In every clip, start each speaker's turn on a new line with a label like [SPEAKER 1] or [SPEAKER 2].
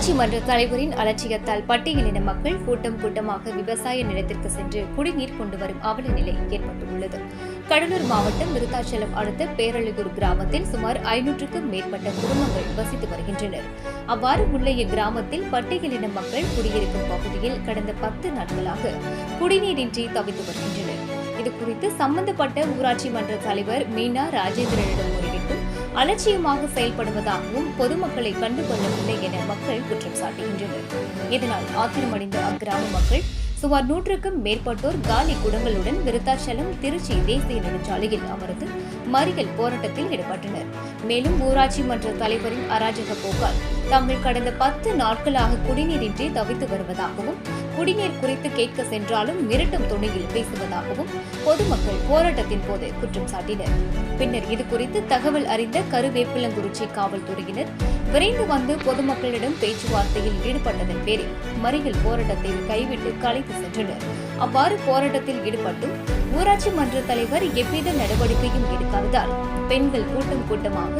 [SPEAKER 1] ஊராட்சி மன்ற தலைவரின் அலட்சியத்தால் பட்டியலின மக்கள் கூட்டம் கூட்டமாக விவசாய நிலத்திற்கு சென்று குடிநீர் கொண்டு வரும் அவல நிலை ஏற்பட்டுள்ளது. கடலூர் மாவட்டம் விருத்தாச்சலம் அடுத்த பேரழியூர் கிராமத்தில் சுமார் ஐநூற்றுக்கும் மேற்பட்ட குடும்பங்கள் வசித்து வருகின்றனர். அவ்வாறு உள்ள இக்கிராமத்தில் பட்டியலின மக்கள் குடியிருக்கும் பகுதியில் கடந்த பத்து நாட்களாக குடிநீரின்றி தவித்து வருகின்றனர். இதுகுறித்து சம்பந்தப்பட்ட ஊராட்சி மன்ற தலைவர் மீனா ராஜேந்திரனிடம் அலட்சியமாக செயல்படுவதாகவும் பொதுமக்களை கண்டுகொள்ளவில்லை என மக்கள் குற்றம் சாட்டுகின்றனர். இதனால் ஆத்திரமடைந்த அக்கிராம மக்கள் சுமார் நூற்றுக்கும் மேற்பட்டோர் காலி குடங்களுடன் விருத்தாச்சலம் திருச்சி தேசிய நெடுஞ்சாலையில் அமர்ந்து மறியல் போராட்டத்தில் ஈடுபட்டனர். மேலும் ஊராட்சி மன்ற தலைவரின் அராஜக போக்கால் தமிழ் கடந்த பத்து நாட்களாக குடிநீரின்றி தவித்து வருவதாகவும் குடிநீர் குறித்து கேட்க சென்றாலும் மிரட்டும் துணியில் பேசுவதாகவும் பொதுமக்கள் போராட்டத்தின் போது குற்றம் சாட்டினர். பின்னர் இது குறித்து தகவல் அறிந்த கருவேப்பிலங்குறிச்சி காவல்துறையினர் விரைந்து வந்து பொதுமக்களிடம் பேச்சுவார்த்தையில் ஈடுபட்டதன் பேரில் மறியல் போராட்டத்தை கைவிட்டு கலைத்து சென்றனர். அவ்வாறு போராட்டத்தில் ஈடுபட்டும் ஊராட்சி மன்ற தலைவர் எவ்வித நடவடிக்கையும் எடுக்காததால் பெண்கள் கூட்டம் கூட்டமாக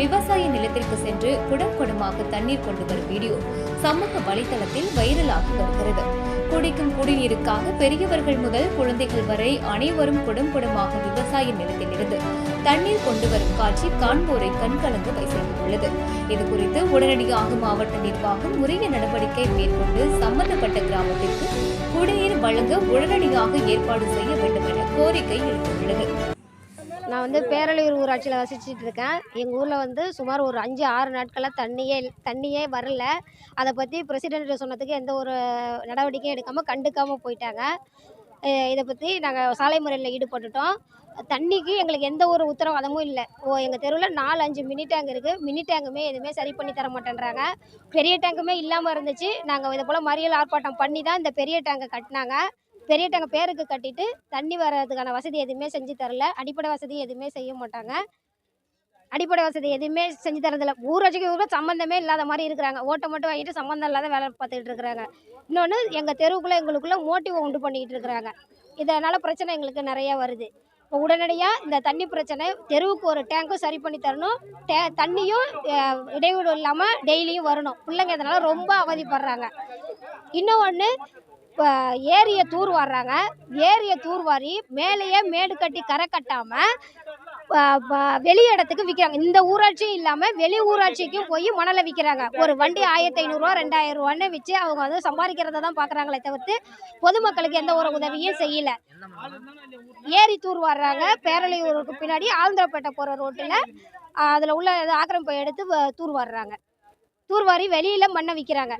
[SPEAKER 1] விவசாய நிலத்திற்கு சென்று குடம் குடமாக தண்ணீர் கொண்டு வரும் வீடியோ சமூக வலைதளத்தில் வைரலாகி வருகிறது. குடிக்கும் குடிநீருக்காக பெரியவர்கள் முதல் குழந்தைகள் வரை அனைவரும் குடம் குடமாக விவசாய நிலத்திலிருந்து தண்ணீர் கொண்டு வரும் காட்சி காண்போரை கண்கலங்க வைத்துள்ளது இதுகுறித்து உடனடியாக மாவட்ட நிர்வாகம் உரிய நடவடிக்கை மேற்கொண்டு சம்பந்தப்பட்ட கிராமத்திற்கு குடிநீர் வழங்க உடனடியாக ஏற்பாடு செய்ய வேண்டும் என கோரிக்கை எழுந்துள்ளது
[SPEAKER 2] நான் வந்து பேரழியூர் ஊராட்சியில் வசிச்சுட்டு இருக்கேன். எங்கள் ஊரில் வந்து சுமார் ஒரு அஞ்சு ஆறு நாட்களாக தண்ணியே தண்ணியே வரல. அதை பற்றி பிரசிடென்ட் சொன்னதுக்கு எந்த ஒரு நடவடிக்கையும் எடுக்காமல் கண்டுக்காமல் போயிட்டாங்க. இதை பற்றி நாங்கள் சாலை முறையில் ஈடுபட்டுட்டோம். தண்ணிக்கு எங்களுக்கு எந்த ஒரு உத்தரவாதமும் இல்லை. ஓ எங்கள் தெருவில் நாலு அஞ்சு மினி டேங்க் இருக்குது மினி டேங்குமே எதுவுமே சரி பண்ணி தர மாட்டேன்றாங்க. பெரிய டேங்குமே இல்லாமல் இருந்துச்சு. நாங்கள் இதை போல் மறியல் ஆர்ப்பாட்டம் பண்ணி தான் இந்த பெரிய டேங்கை கட்டினாங்க. பெரிய டேங்கை பேருக்கு கட்டிட்டு தண்ணி வர்றதுக்கான வசதி எதுவுமே செஞ்சு தரல. அடிப்படை வசதி எதுவுமே செய்ய மாட்டாங்க. அடிப்படை வசதி எதுவுமே செஞ்சு தரதில்ல. ஊராட்சிக்கு ஊருக்கு சம்மந்தமே இல்லாத மாதிரி இருக்கிறாங்க. ஓட்டை மட்டும் வாங்கிட்டு சம்மந்தம் இல்லாத வேலை பார்த்துக்கிட்டு இருக்கிறாங்க. இன்னொன்று எங்கள் தெருவுக்குள்ளே எங்களுக்குள்ளே மோட்டிவ் உண்டு பண்ணிக்கிட்டு இருக்கிறாங்க. இதனால் பிரச்சனை எங்களுக்கு நிறைய வருது. இப்போ உடனடியாக இந்த தண்ணி பிரச்சனை தெருவுக்கு ஒரு டேங்க்கும் சரி பண்ணி தரணும். டே தண்ணியும் இடைவெளி இல்லாமல் டெய்லியும் வரணும். பிள்ளைங்க இதனால் ரொம்ப அவதிப்படுறாங்க. இன்னும் ஒன்று இப்போ ஏரியை தூர் வாடுறாங்க ஏரியை தூர் வாரி மேலேயே மேடு கட்டி கரை கட்டாமல் வெளி இடத்துக்கு விற்கிறாங்க இந்த ஊராட்சியும் இல்லாமல் வெளி ஊராட்சிக்கும் போய் மணலை விற்கிறாங்க ஒரு வண்டி ஆயிரத்தி ஐநூறுரூவா ரெண்டாயிரம் ரூபான்னு வச்சு அவங்க வந்து சம்பாதிக்கிறத தான் பார்க்குறாங்களே தவிர்த்து பொதுமக்களுக்கு எந்த ஒரு உதவியும் செய்யல. ஏரி தூர் வாடுறாங்க பேரளையூருக்கு பின்னாடி ஆந்திரப்பேட்டை போகிற ரோட்டில் அதில் உள்ள ஆக்கிரமிப்பை எடுத்து வ- தூர் வாடுறாங்க தூர்வாரி வெளியில் மண்ணை விற்கிறாங்க